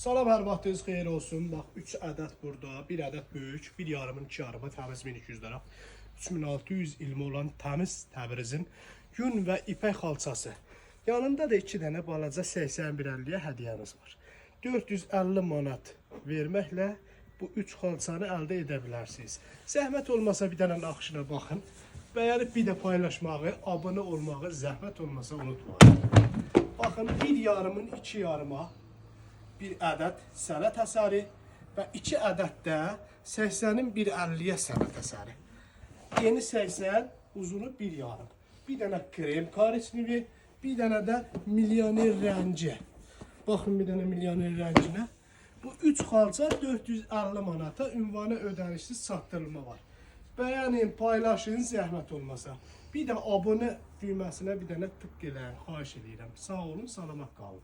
Salam hər vaxtınız xeyir olsun. Bax 3 ədəd burada, 1 ədəd böyük, 1 yarımın 2 yarımı təmiz 1200 lira. 3600 ilmi olan təmiz Təbrizin yun və ipək xalçası. Yanında da 2 dənə balaca 81-50-yə hədiyyəniz var. 450 manat verməklə bu 3 xalçanı əldə edə bilərsiniz. Zəhmət olmasa bir dənə naxışına baxın. Bəyənib bir də paylaşmağı, abunə olmağı zəhmət olmasa unutmayın. Baxın bir yarımın 2 yarıma bir ədəd sənət əsəri və 2 ədəd də 80-in 1.50-yə sənət əsəri. Yeni 80, uzunu 1 yarım. Bir dənə krem karisnivi, bir dənə də milyoner rənci. Baxın bir dənə milyoner rəncinə. Bu 3 xalça 450 manata ünvanı ödənişsiz çatdırılma var. Bəyənin, paylaşın, zəhmət olmasa. Bir də abunə düyməsinə bir dənə tık eləyin, xahiş edirəm. Sağ olun, salamat qalın.